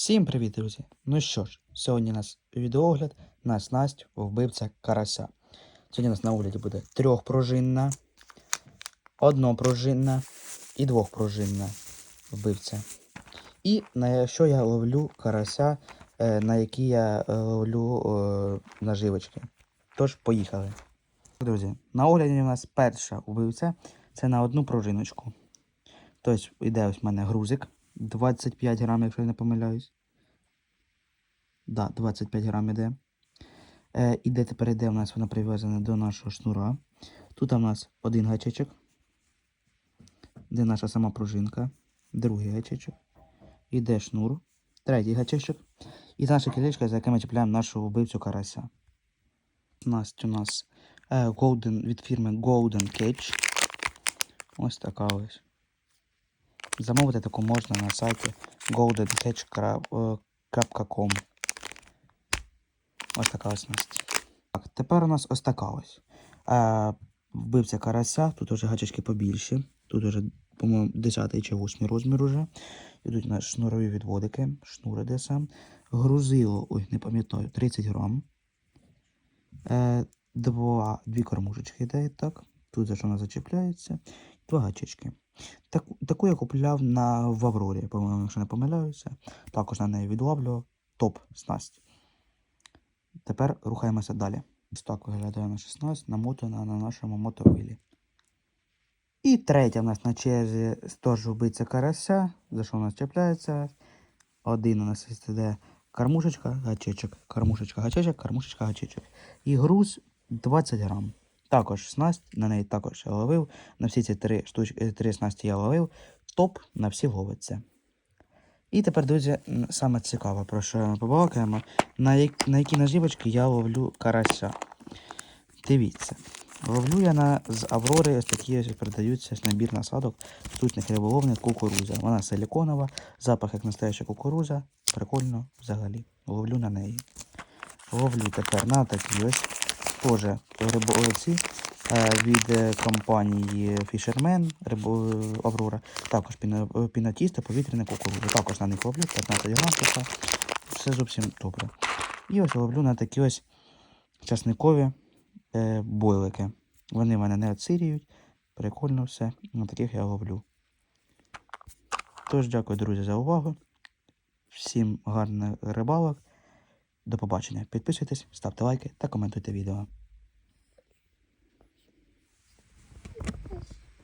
Всім привіт, друзі! Ну що ж, сьогодні у нас відеогляд на снасть вбивця карася. Сьогодні у нас на огляді буде трьохпружинна, однопружинна і двохпружинна вбивця. І на що я ловлю карася, е, на які я е, ловлю е, наживочки. Тож, поїхали. Друзі, на огляді у нас перша вбивця це на одну пружиночку. Тобто йде ось в мене грузик 25 грамів, якщо я не помиляюсь. Да, 25 грам іде. Е, іде тепер іде у нас вона прив'язана до нашого шнура. Тут у нас один гачечок, де наша сама пружинка, другий гачечок, іде шнур, третій гачечок. І наша кілечка, за яке ми чіпляємо нашу вбивцю карася. Насть у нас е, Golden, від фірми Golden Cage. Ось така ось. Замовити таку можна на сайті goldencatch.com. Ось така ось насть. Так, тепер у нас ось така ось. Е, вбивця карася, тут вже гачечки побільші. Тут вже, по-моєму, 10 чи 8 розмір уже. Йдуть на шнурові відводики, шнури де. Грузило, ой, не пам'ятаю, 30 грам. Е, два, дві кормушечки йде, так. Тут за що вона зачіпляється. Гачечки. Так, таку я купляв на в Аврорі, по-моєму, якщо не помиляюся. Також на неї відловлював. Топ снасть. Тепер рухаємося далі. Ось так виглядає наша снасть, намотана на нашому мотовилі. І третя в нас на черзі теж вбиться карася, за що нас чіпляється. Один у нас йде кормушечка, гачечок, кормушечка, гачечок, кормушечка, гачечок. І груз 20 грам. Також снасть, на неї також я ловив. На всі ці три, штучки, три снасті я ловив. Топ на всі ловиться. І тепер, друзі, саме цікаве, про що ми побалакаємо, на, як, на які наживочки я ловлю карася. Дивіться. Ловлю я на, з Аврори ось такі ось продаються ось набір насадок штучних риболовних кукуруза. Вона силіконова, запах як настояща кукуруза. Прикольно взагалі. Ловлю на неї. Ловлю тепер на такі ось теж риболовці е, від компанії Fisherman е, Аврора. Також е, пінотісто, повітряна кукурудза. Також на них ловлю 15 грам така. Все зовсім добре. І ось ловлю на такі ось часникові бойлики. Вони мене не отсирюють. Прикольно все. На таких я ловлю. Тож, дякую, друзі, за увагу. Всім гарних рибалок. До побачення. Підписуйтесь, ставте лайки та коментуйте відео.